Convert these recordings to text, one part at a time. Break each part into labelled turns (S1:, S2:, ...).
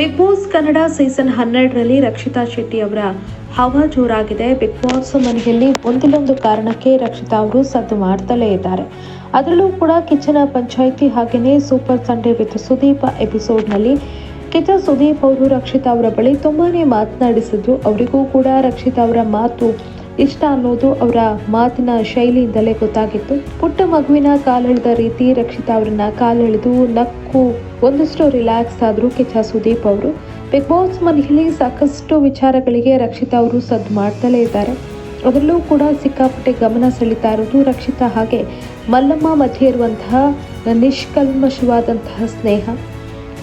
S1: Big boss Kannada season ಹನ್ನೆರಡರಲ್ಲಿ ರಕ್ಷಿತಾ ಶೆಟ್ಟಿ ಅವರ ಹವಾ ಜೋರಾಗಿದೆ. ಬಿಗ್ ಬಾಸ್ ಮನೆಯಲ್ಲಿ ಒಂದಿಲ್ಲೊಂದು ಕಾರಣಕ್ಕೆ ರಕ್ಷಿತಾ ಅವರು ಸದ್ದು ಮಾಡ್ತಲೇ ಇದ್ದಾರೆ. ಅದರಲ್ಲೂ ಕೂಡ ಕಿಚ್ಚನ ಪಂಚಾಯಿತಿ ಹಾಗೆಯೇ ಸೂಪರ್ ಸಂಡೇ ವಿತ್ ಸುದೀಪ ಎಪಿಸೋಡ್ನಲ್ಲಿ ಕಿಚ್ಚ ಸುದೀಪ್ ಅವರು ರಕ್ಷಿತಾ ಅವರ ಬಳಿ ತುಂಬಾನೇ ಮಾತನಾಡಿಸಿದ್ರು ಅವರಿಗೂ ಕೂಡ ರಕ್ಷಿತಾ ಅವರ ಮಾತು ಇಷ್ಟ ಅನ್ನೋದು ಅವರ ಮಾತಿನ ಶೈಲಿಯಿಂದಲೇ ಗೊತ್ತಾಗಿತ್ತು. ಪುಟ್ಟ ಮಗುವಿನ ಕಾಲೆಳೆದ ರೀತಿ ರಕ್ಷಿತಾ ಅವರನ್ನ ಕಾಲೆಳೆದು ನಕ್ಕು ಒಂದಷ್ಟು ರಿಲ್ಯಾಕ್ಸ್ ಆದ್ರು ಕೆಚ್ಚ ಸುದೀಪ್ ಅವರು. ಬಿಗ್ ಬಾಸ್ ಮನೆಯಲ್ಲಿ ಸಾಕಷ್ಟು ವಿಚಾರಗಳಿಗೆ ರಕ್ಷಿತಾ ಅವರು ಸದ್ದು ಮಾಡ್ತಲೇ ಇದ್ದಾರೆ. ಅದರಲ್ಲೂ ಕೂಡ ಸಿಕ್ಕಾಪಟ್ಟೆ ಗಮನ ಸೆಳೀತಾ ಇರೋದು ರಕ್ಷಿತಾ ಹಾಗೆ ಮಲ್ಲಮ್ಮ ಮಧ್ಯೆ ಇರುವಂತಹ ನಿಷ್ಕಲ್ಮಶವಾದಂತಹ ಸ್ನೇಹ.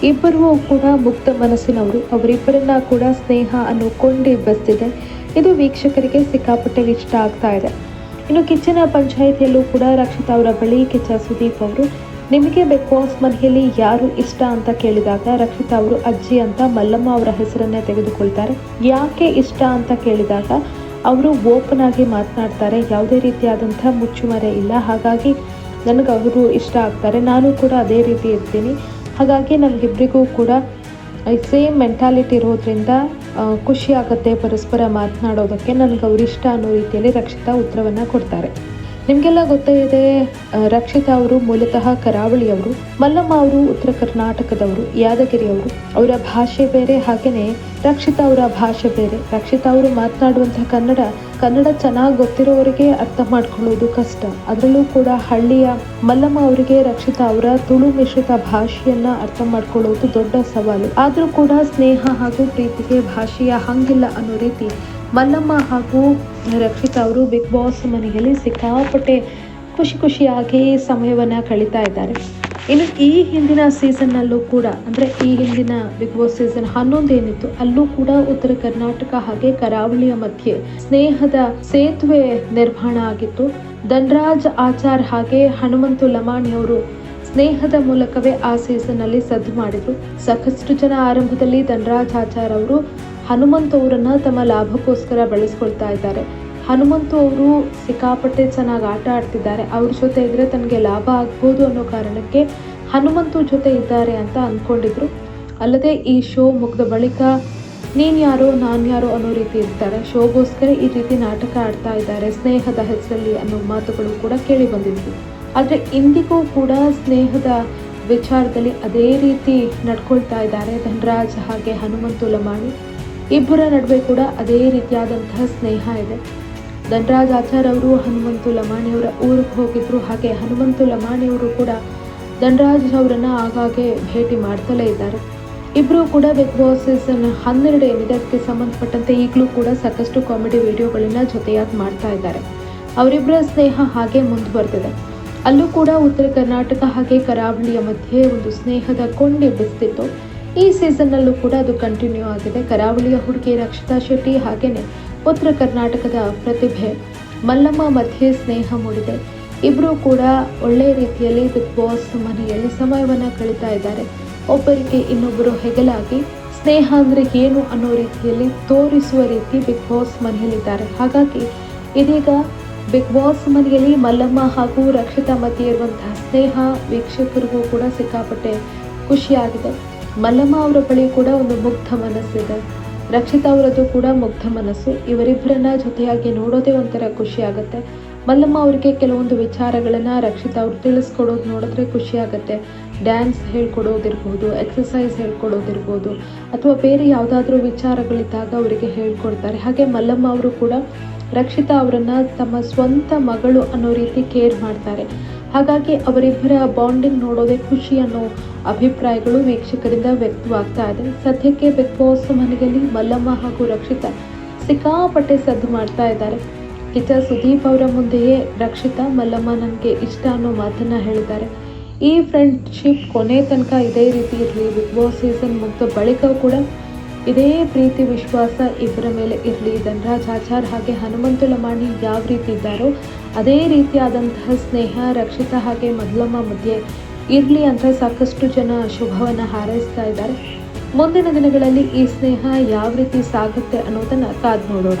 S1: ಇಬ್ಬರೂ ಕೂಡ ಮುಕ್ತ ಮನಸ್ಸಿನವರು. ಅವರಿಬ್ಬರನ್ನ ಕೂಡ ಸ್ನೇಹ ಅನ್ನೋ ಕೊಂಡಿ ಬಸ್ತಿದೆ. ಇದು ವೀಕ್ಷಕರಿಗೆ ಸಿಕ್ಕಾಪಟ್ಟೆ ಇಷ್ಟ ಆಗ್ತಾ ಇದೆ. ಇನ್ನು ಕಿಚ್ಚನ ಪಂಚಾಯಿತಿಯಲ್ಲೂ ಕೂಡ ರಕ್ಷಿತಾ ಅವರ ಬಳಿ ಕಿಚ್ಚ ಸುದೀಪ್ ಅವರು, ನಿಮಗೆ ಬಾಸ್ ಮನೆಯಲ್ಲಿ ಯಾರು ಇಷ್ಟ ಅಂತ ಕೇಳಿದಾಗ ರಕ್ಷಿತಾ ಅವರು, ಅಜ್ಜಿ ಅಂತ ಮಲ್ಲಮ್ಮ ಅವರ ಹೆಸರನ್ನೇ ತೆಗೆದುಕೊಳ್ತಾರೆ. ಯಾಕೆ ಇಷ್ಟ ಅಂತ ಕೇಳಿದಾಗ ಅವರು ಓಪನ್ ಆಗಿ ಮಾತನಾಡ್ತಾರೆ, ಯಾವುದೇ ರೀತಿಯಾದಂಥ ಮುಚ್ಚುಮರೆ ಇಲ್ಲ. ಹಾಗಾಗಿ ನನಗೆ ಅವರು ಇಷ್ಟ ಆಗ್ತಾರೆ. ನಾನು ಕೂಡ ಅದೇ ರೀತಿ ಇರ್ತೀನಿ. ಹಾಗಾಗಿ ನಮಗಿಬ್ಬರಿಗೂ ಕೂಡ ಸೇಮ್ ಮೆಂಟಾಲಿಟಿ ಇರೋದ್ರಿಂದ ಆ, ಖುಷಿ ಆಗುತ್ತೆ ಪರಸ್ಪರ ಮಾತನಾಡೋದಕ್ಕೆ. ನನಗೆ ಅವ್ರು ಇಷ್ಟ ಅನ್ನೋ ರೀತಿಯಲ್ಲಿ ರಕ್ಷಿತಾ ಉತ್ತರವನ್ನು ಕೊಡ್ತಾರೆ. ನಿಮಗೆಲ್ಲ ಗೊತ್ತೇ ಇದೆ ರಕ್ಷಿತಾ ಅವರು, ಮೂಲತಃ ಕರಾವಳಿಯವರು, ಮಲ್ಲಮ್ಮ ಅವರು, ಉತ್ತರ ಕರ್ನಾಟಕದವರು, ಯಾದಗಿರಿಯವರು, ಅವರ ಭಾಷೆ ಬೇರೆ ಹಾಗೆಯೇ ರಕ್ಷಿತಾ ಅವರ ಭಾಷೆ ಬೇರೆ. ರಕ್ಷಿತಾ ಅವರು ಮಾತನಾಡುವಂತಹ ಕನ್ನಡ ಕನ್ನಡ ಚೆನ್ನಾಗಿ ಗೊತ್ತಿರೋರಿಗೆ ಅರ್ಥ ಮಾಡ್ಕೊಳ್ಳೋದು ಕಷ್ಟ. ಅದರಲ್ಲೂ ಕೂಡ ಹಳ್ಳಿಯ ಮಲ್ಲಮ್ಮ ಅವರಿಗೆ ರಕ್ಷಿತಾ ಅವರ ತುಳು ಮಿಶ್ರಿತ ಭಾಷೆಯನ್ನ ಅರ್ಥ ಮಾಡ್ಕೊಳ್ಳೋದು ದೊಡ್ಡ ಸವಾಲು. ಆದರೂ ಕೂಡ ಸ್ನೇಹ ಹಾಗೂ ಪ್ರೀತಿಗೆ ಭಾಷೆಯ ಹಂಗಿಲ್ಲ ಅನ್ನೋ ರೀತಿ ಮಲ್ಲಮ್ಮ ಹಾಗೂ ರಕ್ಷಿತಾ ಅವರು ಬಿಗ್ ಬಾಸ್ ಮನೆಯಲ್ಲಿ ಸಿಕ್ಕಾಪಟ್ಟೆ ಖುಷಿ ಖುಷಿಯಾಗಿ ಸಮಯವನ್ನು ಕಳೀತಾ ಇದ್ದಾರೆ. ಇನ್ನು ಈ ಹಿಂದಿನ ಸೀಸನ್ನಲ್ಲೂ ಕೂಡ, ಅಂದರೆ ಈ ಹಿಂದಿನ ಬಿಗ್ ಬಾಸ್ ಸೀಸನ್ ಹನ್ನೊಂದು ಏನಿತ್ತು, ಅಲ್ಲೂ ಕೂಡ ಉತ್ತರ ಕರ್ನಾಟಕ ಹಾಗೆ ಕರಾವಳಿಯ ಮಧ್ಯೆ ಸ್ನೇಹದ ಸೇತುವೆ ನಿರ್ಮಾಣ ಆಗಿತ್ತು. ಧನ್ರಾಜ್ ಆಚಾರ್ ಹಾಗೆ ಹನುಮಂತು ಲಮಾಣಿ ಅವರು ಸ್ನೇಹದ ಮೂಲಕವೇ ಆ ಸೀಸನ್ ಅಲ್ಲಿ ಸದ್ದು ಮಾಡಿದ್ರು. ಸಾಕಷ್ಟು ಜನ ಆರಂಭದಲ್ಲಿ ಧನರಾಜ್ ಆಚಾರ್ ಅವರು ಹನುಮಂತ್ ಅವರನ್ನು ತಮ್ಮ ಲಾಭಕ್ಕೋಸ್ಕರ ಬಳಸ್ಕೊಳ್ತಾ ಇದ್ದಾರೆ. ಹನುಮಂತು ಅವರು ಸಿಕ್ಕಾಪಟ್ಟೆ ಚೆನ್ನಾಗಿ ಆಟ ಆಡ್ತಿದ್ದಾರೆ. ಅವ್ರ ಜೊತೆ ಇದ್ದರೆ ತನಗೆ ಲಾಭ ಆಗ್ಬೋದು ಅನ್ನೋ ಕಾರಣಕ್ಕೆ ಹನುಮಂತು ಜೊತೆ ಇದ್ದಾರೆ ಅಂತ ಅಂದ್ಕೊಂಡಿದ್ರು ಅಲ್ಲದೆ ಈ ಶೋ ಮುಗಿದ ಬಳಿಕ ನೀನ್ ಯಾರೋ, ನಾನು ಯಾರೋ ಅನ್ನೋ ರೀತಿ ಇರ್ತಾರೆ. ಶೋಗೋಸ್ಕರ ಈ ರೀತಿ ನಾಟಕ ಆಡ್ತಾ ಇದ್ದಾರೆ ಸ್ನೇಹದ ಹೆಸರಲ್ಲಿ ಅನ್ನೋ ಮಾತುಗಳು ಕೂಡ ಕೇಳಿ ಬಂದಿದ್ವು. ಆದರೆ ಇಂದಿಗೂ ಕೂಡ ಸ್ನೇಹದ ವಿಚಾರದಲ್ಲಿ ಅದೇ ರೀತಿ ನಡ್ಕೊಳ್ತಾ ಇದ್ದಾರೆ ಧನರಾಜ್ ಹಾಗೆ ಹನುಮಂತು ಲಮಾಣಿ. ಇಬ್ಬರ ನಡುವೆ ಕೂಡ ಅದೇ ರೀತಿಯಾದಂತಹ ಸ್ನೇಹ ಇದೆ. ಧನರಾಜ್ ಆಚಾರ್ ಅವರು, ಹನುಮಂತು ಲಮಾಣಿಯವರ ಊರಿಗೆ ಹೋಗಿದ್ರು. ಹಾಗೆ ಹನುಮಂತು ಲಮಾಣಿಯವರು ಕೂಡ ಧನರಾಜ್ ಅವರನ್ನ ಆಗಾಗ್ಗೆ ಭೇಟಿ ಮಾಡ್ತಲೇ ಇದ್ದಾರೆ. ಇಬ್ಬರು ಕೂಡ ಬಿಗ್ ಬಾಸ್ ಸೀಸನ್ ಹನ್ನೆರಡು ಏನಿದೆ ಅದಕ್ಕೆ ಸಂಬಂಧಪಟ್ಟಂತೆ ಈಗಲೂ ಕೂಡ ಸಾಕಷ್ಟು ಕಾಮಿಡಿ ವಿಡಿಯೋಗಳನ್ನ ಜೊತೆಯಾಗಿ ಮಾಡ್ತಾ ಇದ್ದಾರೆ. ಅವರಿಬ್ಬರ ಸ್ನೇಹ ಹಾಗೆ ಮುಂದುವರೆದಿದೆ. ಅಲ್ಲೂ ಕೂಡ ಉತ್ತರ ಕರ್ನಾಟಕ ಹಾಗೆ ಕರಾವಳಿಯ ಮಧ್ಯೆ ಒಂದು ಸ್ನೇಹದ ಕೊಂಡಿ ಬಿಸ್ತಿತ್ತು. ಈ ಸೀಸನ್ನಲ್ಲೂ ಕೂಡ ಅದು ಕಂಟಿನ್ಯೂ ಆಗಿದೆ. ಕರಾವಳಿಯ ಹುಡುಗಿ ರಕ್ಷಿತಾ ಶೆಟ್ಟಿ ಹಾಗೆಯೇ ಉತ್ತರ ಕರ್ನಾಟಕದ ಪ್ರತಿಭೆ, ಮಲ್ಲಮ್ಮ ಮಧ್ಯೆ ಸ್ನೇಹ ಮೂಡಿದೆ. ಇಬ್ಬರೂ ಕೂಡ ಒಳ್ಳೆಯ ರೀತಿಯಲ್ಲಿ ಬಿಗ್ ಬಾಸ್ ಮನೆಯಲ್ಲಿ ಸಮಯವನ್ನು ಕಳೀತಾ ಇದ್ದಾರೆ. ಒಬ್ಬರಿಗೆ ಇನ್ನೊಬ್ಬರು ಹೆಗಲಾಗಿ ಸ್ನೇಹ ಅಂದರೆ ಏನು ಅನ್ನೋ ರೀತಿಯಲ್ಲಿ ತೋರಿಸುವ ರೀತಿ ಬಿಗ್ ಬಾಸ್ ಮನೆಯಲ್ಲಿದ್ದಾರೆ. ಹಾಗಾಗಿ ಇದೀಗ ಬಿಗ್ ಬಾಸ್ ಮನೆಯಲ್ಲಿ ಮಲ್ಲಮ್ಮ ಹಾಗೂ ರಕ್ಷಿತಾ ಮಧ್ಯೆ ಇರುವಂತಹ ಸ್ನೇಹ ವೀಕ್ಷಕರಿಗೂ ಕೂಡ ಸಿಕ್ಕಾಪಟ್ಟೆ ಖುಷಿಯಾಗಿದೆ. ಮಲ್ಲಮ್ಮ ಅವರ ಬಳಿ ಕೂಡ ಒಂದು ಮುಗ್ಧ ಮನಸ್ಸಿದೆ. ರಕ್ಷಿತಾ ಅವರದ್ದು ಕೂಡ ಮುಗ್ಧ ಮನಸ್ಸು. ಇವರಿಬ್ಬರನ್ನ ಜೊತೆಯಾಗಿ ನೋಡೋದೇ ಒಂಥರ ಖುಷಿ ಆಗುತ್ತೆ. ಮಲ್ಲಮ್ಮ ಅವರಿಗೆ ಕೆಲವೊಂದು ವಿಚಾರಗಳನ್ನು ರಕ್ಷಿತಾ ಅವ್ರು ತಿಳಿಸ್ಕೊಡೋದು ನೋಡಿದ್ರೆ ಖುಷಿ ಆಗುತ್ತೆ. ಡ್ಯಾನ್ಸ್ ಹೇಳ್ಕೊಡೋದಿರ್ಬೋದು ಎಕ್ಸಸೈಸ್ ಹೇಳ್ಕೊಡೋದಿರ್ಬೋದು, ಅಥವಾ ಬೇರೆ ಯಾವುದಾದ್ರೂ ವಿಚಾರಗಳಿದ್ದಾಗ ಅವರಿಗೆ ಹೇಳ್ಕೊಡ್ತಾರೆ. ಹಾಗೆ ಮಲ್ಲಮ್ಮ ಅವರು ಕೂಡ ರಕ್ಷಿತಾ ಅವರನ್ನು ತಮ್ಮ ಸ್ವಂತ ಮಗಳು ಅನ್ನೋ ರೀತಿ ಕೇರ್ ಮಾಡ್ತಾರೆ. ಹಾಗಾಗಿ ಅವರಿಬ್ಬರ ಬಾಂಡಿಂಗ್ ನೋಡೋದೇ ಖುಷಿ ಅನ್ನೋ ಅಭಿಪ್ರಾಯಗಳು ವೀಕ್ಷಕರಿಂದ ವ್ಯಕ್ತವಾಗ್ತಾ ಇದೆ. ಸದ್ಯಕ್ಕೆ ಬಿಗ್ ಬಾಸ್ ಮನೆಯಲ್ಲಿ ಮಲ್ಲಮ್ಮ ಹಾಗೂ ರಕ್ಷಿತಾ ಸಿಕ್ಕಾಪಟ್ಟೆ ಸದ್ದು ಮಾಡ್ತಾ ಇದ್ದಾರೆ. ಕಿಚ್ಚ ಸುದೀಪ್ ಅವರ ಮುಂದೆಯೇ ರಕ್ಷಿತಾ ಮಲ್ಲಮ್ಮ ನನಗೆ ಇಷ್ಟ ಅನ್ನೋ ಮಾತನ್ನು ಹೇಳಿದ್ದಾರೆ. ಈ ಫ್ರೆಂಡ್ಶಿಪ್ ಕೊನೆ ತನಕ ಇದೇ ರೀತಿ ಇರಲಿ. ಬಿಗ್ ಬಾಸ್ ಸೀಸನ್ ಮುಗಿದ ಬಳಿಕ ಕೂಡ ಇದೇ ಪ್ರೀತಿ, ವಿಶ್ವಾಸ ಇಬ್ಬರ ಮೇಲೆ ಇರಲಿ. ಧನರಾಜ್ ಆಚಾರ್ ಹಾಗೆ ಹನುಮಂತು ಲಮಾಣಿ ಯಾವ ರೀತಿ ಇದ್ದಾರೋ ಅದೇ ರೀತಿಯಾದಂತಹ ಸ್ನೇಹ, ರಕ್ಷಿತ ಹಾಗೆ ಮದ್ಲಮ್ಮ ಮಧ್ಯೆ ಇರಲಿ ಅಂತ ಸಾಕಷ್ಟು ಜನ ಶುಭವನ್ನು ಹಾರೈಸ್ತಾ ಇದ್ದಾರೆ. ಮುಂದಿನ ದಿನಗಳಲ್ಲಿ ಈ ಸ್ನೇಹ ಯಾವ ರೀತಿ ಸಾಗುತ್ತೆ ಅನ್ನೋದನ್ನು ಕಾದು ನೋಡೋಣ.